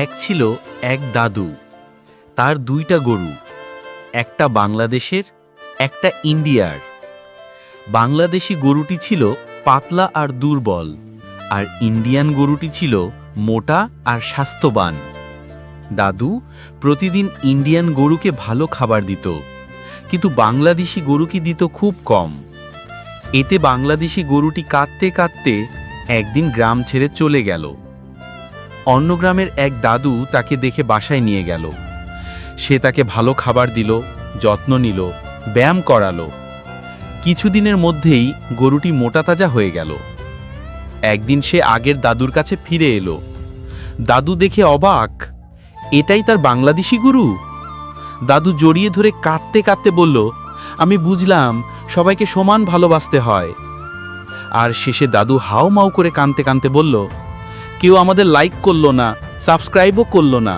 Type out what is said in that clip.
এক ছিল এক দাদু, তার দুইটা গরু, একটা বাংলাদেশের, একটা ইন্ডিয়ার। বাংলাদেশি গরুটি ছিল পাতলা আর দুর্বল, আর ইন্ডিয়ান গরুটি ছিল মোটা আর স্বাস্থ্যবান। দাদু প্রতিদিন ইন্ডিয়ান গরুকে ভালো খাবার দিত, কিন্তু বাংলাদেশি গরুকে দিত খুব কম। এতে বাংলাদেশি গরুটি কাঁদতে কাঁদতে একদিন গ্রাম ছেড়ে চলে গেল। অন্য গ্রামের এক দাদু তাকে দেখে বাসায় নিয়ে গেল। সে তাকে ভালো খাবার দিল, যত্ন নিল, ব্যায়াম করালো। কিছুদিনের মধ্যেই গরুটি মোটা তাজা হয়ে গেল। একদিন সে আগের দাদুর কাছে ফিরে এলো। দাদু দেখে অবাক, এটাই তার বাংলাদেশি গুরু? দাদু জড়িয়ে ধরে কাঁদতে কাঁদতে বলল, আমি বুঝলাম, সবাইকে সমান ভালোবাসতে হয়। আর শেষে দাদু হাও মাও করে কাঁদতে কাঁদতে বলল কেউ আমাদের লাইক করল না সাবস্ক্রাইবও করল না।